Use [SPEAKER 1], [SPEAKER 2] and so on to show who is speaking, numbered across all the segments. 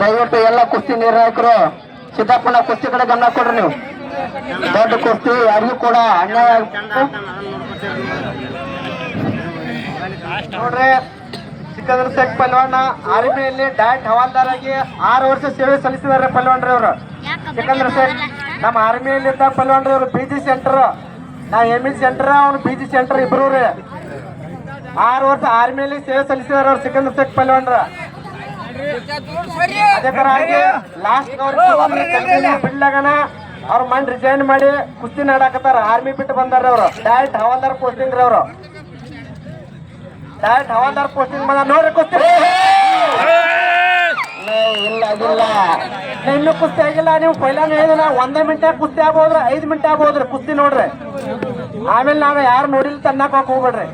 [SPEAKER 1] ದಯವಿಟ್ಟು ಎಲ್ಲ ಕುಸ್ತಿ ನಿರ್ಣಾಯಕರು, ಸಿದ್ದಪ್ಪನ ಕುಸ್ತಿ ಕಡೆ ಗಮನ ಕೊಡ್ರಿ ನೀವು. ದೊಡ್ಡ ಕುಸ್ತಿ, ಯಾರಿಗೂ ಕೂಡ ಅನ್ಯಾಯ.
[SPEAKER 2] ನೋಡ್ರಿ ಚಿಕ್ಕದ್ರ ಶೇಖ್ ಪಲ್ವಾಣ ಆರ್ಮಿಯಲ್ಲಿ ಡಾಟ್ ಹವಾಲ್ದಾರಾಗಿ ಆರು ವರ್ಷ ಸೇವೆ ಸಲ್ಲಿಸಿದ್ದಾರೆ ಪಲ್ವಾಣ್ರಿ ಅವರು. ಚಿಕ್ಕಂದ್ರ ಶೇಖ್ ನಮ್ಮ ಆರ್ಮಿಯಲ್ಲಿ ಇದ್ದ ಪಲ್ವಾಣ್ರಿ ಅವರು ಬಿ ಜಿ ಸೆಂಟರ್. ನಾವು ಎಂ ಇ ಸೆಂಟರ್, ಅವ್ನು ಬಿ ಜಿ ಸೆಂಟರ್ ಇಬ್ರು ರೀ ಆರು ವರ್ಷ ಆರ್ಮಿಯಲ್ಲಿ ಸೇವೆ ಸಲ್ಲಿಸಿದಾರೆ ಅವ್ರು ಸಿಕಂದ್ರ ಶೇಖ್ ಪಲ್ವಾನ್ರ. ಅದೇ ತರ ಆಗಿ ಲಾಸ್ಟ್ ಬಿಡ್ಲಾಗನ ಅವ್ರ ಮನ್ ರಿಜೈನ್ ಮಾಡಿ ಕುಸ್ತಿ ನಾಡಾಕತ್ತಾರ. ಆರ್ಮಿ ಬಿಟ್ಟು ಬಂದಾರ ಅವ್ರು. ಡೈರೆಕ್ಟ್ ಹವಾಲ್ದಾರ್ ಪೋಸ್ಟಿಂಗ್ ಅವರು. ಡೈರೆಕ್ಟ್ ಹವಾಲ್ದಾರ್ ಪೋಸ್ಟಿಂಗ್ ಬಂದ ನೋಡ್ರಿ ಕುಸ್ತಿ.
[SPEAKER 1] ಇಲ್ಲ ಅದಿಲ್ಲ
[SPEAKER 2] ಇನ್ನೂ ಕುಸ್ತಿ ಆಗಿಲ್ಲ. ನೀವು ಪೈಲಾನು ಹೇಳಿದ್ರ ಒಂದೇ ಮಿನಿಟ್ ಕುಸ್ತಿ ಆಗ್ಬೋದ್ರ? ಐದು ಮಿನಿಟ್ ಆಗ್ಬೋದ್ರಿ ಕುಸ್ತಿ ನೋಡ್ರಿ. ಆಮೇಲೆ ನಾವು ಯಾರು ನೋಡಿಲ್ಲ ತನ್ನಕ್ ಹೋಗ್ಬಿಡ್ರಿ.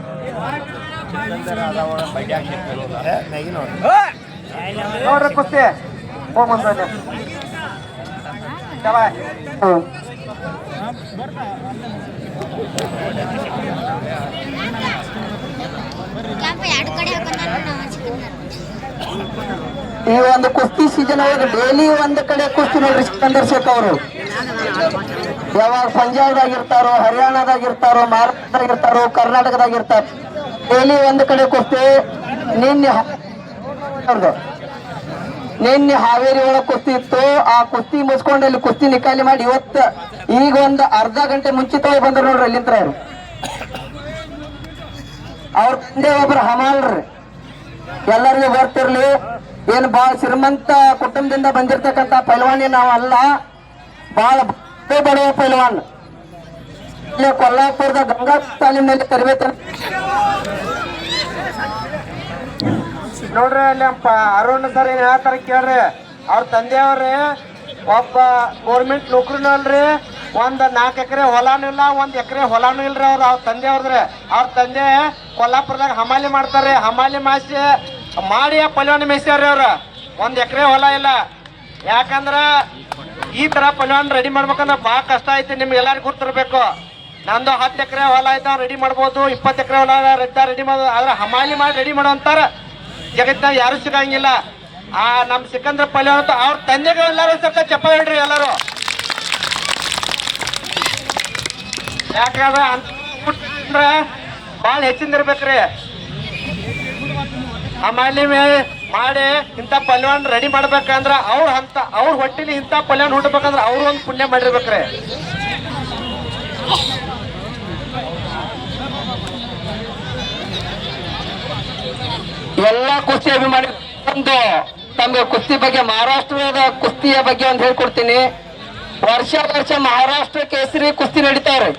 [SPEAKER 2] ಹೋಗ್ಬೇಡ್ರಿ ನೋಡ್ರಿ ಕುಸ್ತಿ ಹೋಗ್ ಬಂದ್ರೆ
[SPEAKER 1] ಹ್ಮ್.
[SPEAKER 3] ಕ್ಯಾಂಪ್ ಎರಡು ಕಡೆ ಹಾಕೊಂಡ್ರು
[SPEAKER 1] ಈ ಒಂದು ಕುಸ್ತಿ ಸೀಸನ್ ಒಳಗೆ ಡೈಲಿ ಒಂದು ಕಡೆ ಕುಸ್ತಿ ನೋಡ್ರಿ ಸಿಕಂದರ್ ಶೇಖ್ ಅವರು ಯಾವಾಗ ಪಂಜಾಬ್ದಾಗ ಇರ್ತಾರೋ ಹರಿಯಾಣದಾಗ ಇರ್ತಾರೋ ಮಹಾರಾಷ್ಟ್ರದಾಗ ಇರ್ತಾರೋ ಕರ್ನಾಟಕದಾಗ ಇರ್ತಾರೆ ಡೈಲಿ ಒಂದು ಕಡೆ ಕುಸ್ತಿ, ನಿನ್ನೆ. ನಿನ್ನೆ ಹಾವೇರಿ ಒಳಗೆ ಕುಸ್ತಿ ಇತ್ತು. ಆ ಕುಸ್ತಿ ಮುಸ್ಕೊಂಡು ಅಲ್ಲಿ ಕುಸ್ತಿ ನಿಕಾಲಿ ಮಾಡಿ ಇವತ್ತು ಈಗ ಒಂದು ಅರ್ಧ ಗಂಟೆ ಮುಂಚಿತವಾಗಿ ಬಂದ್ರು ನೋಡ್ರಿ ಅಲ್ಲಿಂತ್ರ ಅವ್ರು. ಅವ್ರ ತಂದೆ ಒಬ್ರು ಹಮಾಲ್ರಿ. ಎಲ್ಲರಿಗೂ ಬರ್ತಿರ್ಲಿ. ಏನು ಬಾಳ ಶ್ರೀಮಂತ ಕುಟುಂಬದಿಂದ ಬಂದಿರ್ತಕ್ಕಂತ ಪೈಲ್ವಾನಿ ನಾವು ಅಲ್ಲ. ಬಡ ಬಡವ ಪೈಲ್ವಾನ್. ಇಲ್ಲೇ ಕೊಲ್ಲಾಪುರದ ಗಂಗಾ ತಾಲೀಮಿನಲ್ಲಿ ತರಬೇತಿ
[SPEAKER 2] ನೋಡ್ರಿ ಅಲ್ಲಿ ಅರುಣ್ ಸರ್ ಏನ್ ಹೇಳ್ತಾರ ಕೇಳ್ರಿ. ಅವ್ರ ತಂದೆಯವ್ರಿ ಒಬ್ಬ ಗೌರ್ಮೆಂಟ್ ನೌಕರಿನೂ ಅಲ್ರಿ, ಒಂದ್ ನಾಲ್ಕು ಎಕರೆ ಹೊಲಾನು ಇಲ್ಲ, ಒಂದ್ ಎಕರೆ ಹೊಲಾನು ಇಲ್ರಿ ಅವ್ರ ಅವ್ರ ತಂದೆಯವ್ರದ್ರಿ ಅವ್ರ ತಂದೆ ಕೊಲ್ಲಾಪುರದಾಗ ಹಮಾಲಿ ಮಾಡ್ತಾರ್ರಿ ಹಮಾಲಿ ಮಾಸಿ ಮಾಡಿ ಪಲ್ಯಾಣ ಪಲ್ವಾನ ಮೇಯ್ಸ್ಯಾರ್ರಿ ಅವ್ರ ಒಂದ್ ಎಕರೆ ಹೊಲ ಇಲ್ಲ. ಯಾಕಂದ್ರ ಈ ತರ ಪಲ್ವಾನ್ ರೆಡಿ ಮಾಡ್ಬೇಕಂದ್ರೆ ಭಾಳ ಕಷ್ಟ ಐತಿ, ನಿಮ್ಗೆ ಎಲ್ಲಾರು ಗೊತ್ತಿರ್ಬೇಕು ನಂದು ಹತ್ತು ಎಕರೆ ಹೊಲ ಐತ ರೆಡಿ ಮಾಡ್ಬೋದು, ಇಪ್ಪತ್ತು ಎಕರೆ ಹೊಲ ರೆಡಿ ಮಾಡೋದು ಆದ್ರೆ ಹಮಾಲಿ ಮಾಡಿ ರೆಡಿ ಮಾಡೋ ಅಂತಾರ. ಜಗತ್ತಿನಾಗ ಯಾರು ಸಿಗಂಗಿಲ್ಲ. ಆ ನಮ್ ಸಿಕಂದ್ರ ಪಲ್ಯ ಅಂತ ಅವ್ರ ತಂದೆಗೆ ಎಲ್ಲರೂ ಸ್ವಲ್ಪ ಚಪ್ಪ ಹೇಳ್ರಿ ಎಲ್ಲಾರು. ಯಾಕಂದ್ರೆ ಅಂದ್ರ ಭಾಳ ಹೆಚ್ಚಿಂದ ಇರ್ಬೇಕ್ರಿ. ಆಮೇಲೆ ಮಾಡಿ ಇಂಥ ಪಲ್ಯವನ್ನು ರೆಡಿ ಮಾಡ್ಬೇಕಂದ್ರ ಅವ್ರ ಅಂತ ಅವ್ರ ಹೊಟ್ಟಿಲಿ ಇಂಥ ಪಲ್ಯವನ್ನು ಹುಟ್ಟಬೇಕಂದ್ರ ಅವ್ರು ಒಂದು ಪುಣ್ಯ ಮಾಡಿರ್ಬೇಕ್ರಿ
[SPEAKER 1] ಎಲ್ಲಾ ಕುಸ್ತಿ ಅಭಿಮಾನಿ ಒಂದು ತಮಗೆ ಕುಸ್ತಿ ಬಗ್ಗೆ ಮಹಾರಾಷ್ಟ್ರದ ಕುಸ್ತಿಯ ಬಗ್ಗೆ ಒಂದು ಹೇಳ್ಕೊಡ್ತೀನಿ. ವರ್ಷ ವರ್ಷ ಮಹಾರಾಷ್ಟ್ರ ಕೇಸರಿ ಕುಸ್ತಿ ನಡೀತಾರೆ.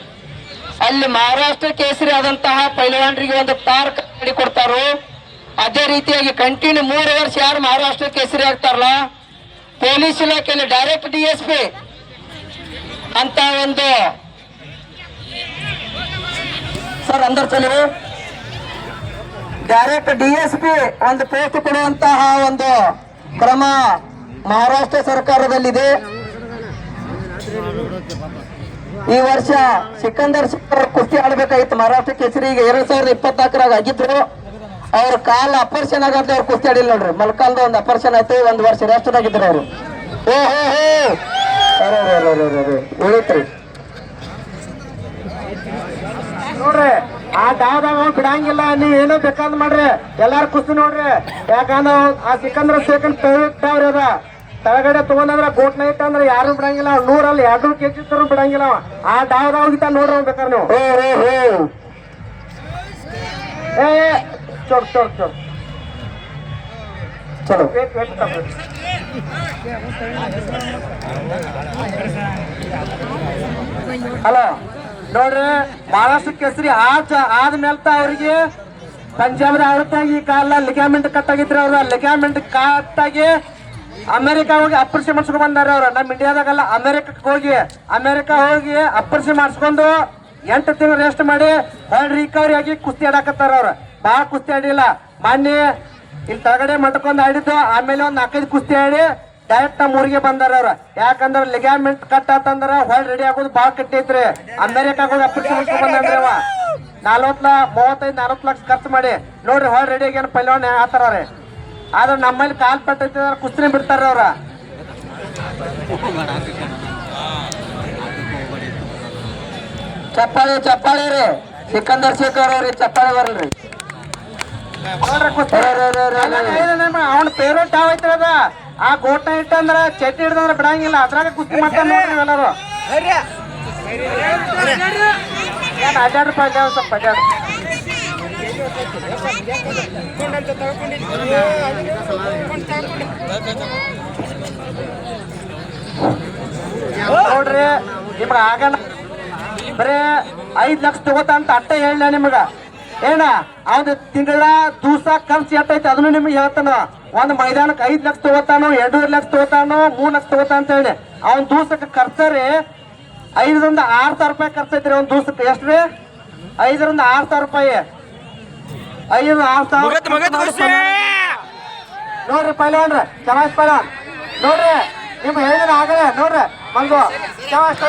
[SPEAKER 1] ಅಲ್ಲಿ ಮಹಾರಾಷ್ಟ್ರ ಕೇಸರಿ ಆದಂತಹ ಪೈಲವಾನರಿಗೆ ಒಂದು ಪಾರ್ಕ್ ಮಾಡಿ ಕೊಡ್ತಾರ, ಅದೇ ರೀತಿಯಾಗಿ ಕಂಟಿನ್ಯೂ ಮೂರು ವರ್ಷ ಯಾರು ಮಹಾರಾಷ್ಟ್ರ ಕೇಸರಿ ಆಗ್ತಾರಲ್ಲ? ಪೊಲೀಸ್ ಇಲಾಖೆಯಲ್ಲಿ ಡೈರೆಕ್ಟ್ ಡಿ ಎಸ್ ಪಿ ಅಂತ ಒಂದು ಸರ್ ಅಂದರ್ ಚಲೋ ಡೈರೆಕ್ಟ್ ಡಿ ಎಸ್ ಪಿ ಒಂದು ಪೋಸ್ಟ್ ಕೊಡುವಂತಹ ಒಂದು ಕ್ರಮ ಮಹಾರಾಷ್ಟ್ರ ಸರ್ಕಾರದಲ್ಲಿದೆ. ಈ ವರ್ಷ ಸಿಕಂದರ್ ಕುಸ್ತಿ ಆಡ್ಬೇಕಾಗಿತ್ತು. ಮಹಾರಾಷ್ಟ್ರ ಕೇಸರಿಗೆ ಎರಡ್ ಸಾವಿರದ ಇಪ್ಪತ್ನಾಲ್ಕರಾಗ ಆಗಿದ್ರು. ಅವ್ರ ಕಾಲ ಅಪರ್ಷನ್ ಆಗಂತ ಅವ್ರು ಕುಸ್ತಿ ಆಡಿಲ್ಲ ನೋಡ್ರಿ. ಮಲ್ಕಾಲ್ದ ಒಂದು ಅಪರ್ಷನ್ ಆಯ್ತು. ಒಂದ್ ವರ್ಷ ರೆಸ್ಟ್ ಆಗಿದ್ರು ಅವರು. ಓ ಹೋ ಹೋ ಅರೆ,
[SPEAKER 2] ಆ ಅವ್ನ್ ಬಿಡಂಗಿಲ್ಲ ನೀವ್ ಏನೋ ಬೇಕಾದ್ ಮಾಡ್ರಿ. ಎಲ್ಲಾರು ಕುಸ್ತಿ ನೋಡ್ರಿ. ಯಾಕಂದ್ರ ಆ ಸಿಕ್ಕಂದ್ರ ಸೇಕಂಡ್ ತೆಗಿತಾವ್ರಿ ಅದ. ತಳಗಡೆ ತಗೊಂಡಂದ್ರ ಗೋಟ್ನ ಇಟ್ಟಂದ್ರ ಯಾರು ಬಿಡಂಗಿಲ್ಲ. ನೂರಲ್ಲಿ ಎರಡು ಕೆಜಿ ತರ ಬಿಡಂಗಿಲ್ಲ. ಆ ಡಾದಾಗ ಹೋಗಿತ್ತ ನೋಡ್ರಿ ಬೇಕಾರ ನೀವು. ಏ
[SPEAKER 1] ಚಲೋ.
[SPEAKER 2] ಹಲೋ. ನೋಡ್ರಿ ಮಹಾರಾಷ್ಟ್ರ ಕೇಸರಿ ಆಚ ಆದ್ಮೇಲೆ ಅವ್ರಿಗೆ. ಪಂಜಾಬ್ದ ಆಡತಾಗಿ ಈ ಕಾಲ ಲಿಗಾಮೆಂಟ್ ಕಟ್ ಆಗಿದ್ರಿ ಅವ್ರ ಲಿಗಾಮೆಂಟ್ ಕಟ್ ಆಗಿ ಅಮೆರಿಕ ಹೋಗಿ ಅಪರಿಷೆ ಮಾಡ್ಸ್ಕೊಂಡ್ ಬಂದಾರ ಅವ್ರ. ನಮ್ಮ ಇಂಡಿಯಾದಾಗಲ್ಲ ಅಮೆರಿಕಕ್ಕೆ ಹೋಗಿ, ಅಮೆರಿಕ ಹೋಗಿ ಅಪರಿಷೆ ಮಾಡ್ಸ್ಕೊಂಡು ಎಂಟು ತಿಂಗಳು ರೆಸ್ಟ್ ಮಾಡಿ ಹೊಳ್ ರಿಕವರಿ ಆಗಿ ಕುಸ್ತಿ ಆಡಕತ್ತಾರ ಅವ್ರ. ಭಾಳ ಕುಸ್ತಿ ಆಡಿಲ್ಲ. ಮನ್ನಿ ಇಲ್ಲಿ ತಗಡೆ ಮಟ್ಕೊಂಡು ಆಡಿದ್ದು, ಆಮೇಲೆ ಒಂದ್ ನಾಲ್ಕೈದು ಕುಸ್ತಿ ಆಡಿ ಡೈರೆಕ್ಟ್ ನಮ್ಮ ಊರಿಗೆ ಬಂದಾರ ಅವ್ರ ಯಾಕಂದ್ರ ಲಿಗಾಮೆಂಟ್ ಕಟ್ ಆತಂದ್ರ ಹೊಳ್ ರೆಡಿ ಆಗೋದು ಭಾಳ ಕಟ್ಟೈತ್ರಿ ಅಮೆರಿಕಾಗ ಆಗೋದು ಮಾಡ್ಸ್ಕೊಂಡ್ ಬಂದ್ರಿ ಅವ ನಾಲ್ವತ್ ಮೂವತ್ತೈದು ನಲ್ವತ್ತು ಲಕ್ಷ ಖರ್ಚು ಮಾಡಿ ನೋಡ್ರಿ ಹೊಳ್ ರೆಡಿ ಆಗ್ಯಾನ ಪಲ್ಯವನ್ನ ಆತರ ರೀ ಆದ್ರೆ ನಮ್ಮಲ್ಲಿ ಕಾಲ್ ಪಟ್ಟೈತಿ ಕುಸ್ತಿನ ಬಿಡ್ತಾರ ಅವ್ರ
[SPEAKER 1] ಚಪ್ಪಾಳಿ ಚಪ್ಪಾಳಿ ರೀ ಸಿಕಂದರ್ ಶೇಖರ್ ಅವ್ರಿ ಚಪ್ಪಾಳಿ ಬರಲ್ರಿ
[SPEAKER 2] ಅವನ ಪೇರೆಂಟ್ ಯಾವ ಐತ್ರಿ ಅದ ಆ ಗೋಟ ಇಟ್ಟಂದ್ರ ಚಟ್ನಿ ಹಿಡ್ದಂದ್ರ ಬಿಡಂಗಿಲ್ಲ. ಅದ್ರಾಗ ಕುಸ್ತಿ ಮಾಡ್ತಾರ ನೋಡ್ರಿ ಎಲ್ಲರೂ ಅಡ್ಡಾಡ್ರಪ್ಪ ಅಡ್ಡಾಡ್ ಸ್ವಲ್ಪ ಅಡ್ಡಾಡ್ ನೋಡ್ರಿ ನಿಮ್ಗ ಆಗಲ್ಲ. ಬರೇ ಐದ್ ಲಕ್ಷ ತಗೋತ ಅಂತ ಅಟ್ಟ ಹೇಳ ನಿಮ್ಗ. ಏನ ಅವ್ನ ತಿಂಗಳ ದೂಸ ಖರ್ಚು ಎಟ್ಟೈತಿ ಅದನ್ನು ನಿಮ್ಗೆ ಹೇಳ್ತಾನ. ಒಂದ್ ಮೈದಾನಕ್ಕೆ ಐದ್ ಲಕ್ಷ ತಗೋತಾನೋ ಎರಡೂವರೆ ಲಕ್ಷ ತಗೋತಾನೋ ಮೂರ್ ಲಕ್ಷ ತಗೋತಾನ ಅಂತ ಹೇಳಿ. ಅವ್ನ ದೂಸಕ್ಕೆ ಖರ್ಚರಿ ಐದರಿಂದ ಆರ್ ಸಾವಿರ ರೂಪಾಯಿ ಖರ್ಚೈತ್ರಿ ಒಂದ್ ದೂಸಕ್ಕೆ ಎಷ್ಟು ರೀ? ಐದರಿಂದ ಆರ್ ಸಾವಿರ ರೂಪಾಯಿ. ಐದರಿಂದ ಆರ್ ಸಾವಿರ ನೋಡ್ರಿ ಪೈಲಾನ್ರಿ ಚಮಾಸ್ ಪೈಲಾನ್ ನೋಡ್ರಿ ನಿಮ್ ಹೇಳಿದ್ರೆ ಆಗಲೇ ನೋಡ್ರಿ ಮಂಗು. ಚಮಾಸ್